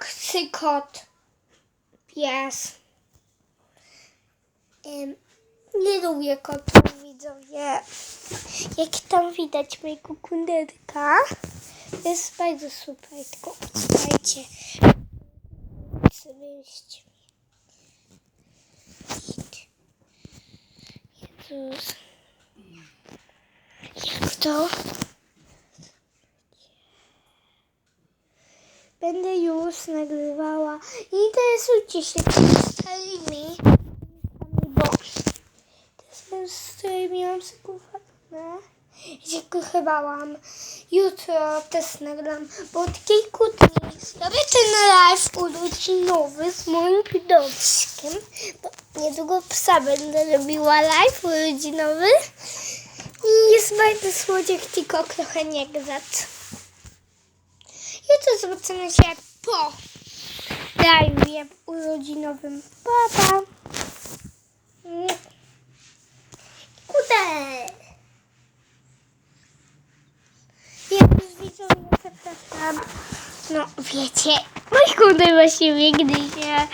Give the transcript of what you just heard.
Foxy kot. Pies. Em, nie lubię kotów, widzowie. Jak tam widać mojego kunderka, jest bardzo super. Tylko słuchajcie. Wyjść. Jezus. Jak to? Będę już nagrywała. Interesujcie się starymi. Bo te z którymi mam zakuwane. Ja kochałam. Jutro też nagram, bo od kilku dni zrobię ten live urodzinowy z moim pidowskiem. Bo niedługo psa będę robiła live urodzinowy. I jest bardzo słodziak, tylko trochę nie grzać. Zobaczymy się po live urodzinowym. Pa, pa. Mm. Kudę. Ja już widzę, ja przepraszam. No wiecie, mój kudę właśnie gdy się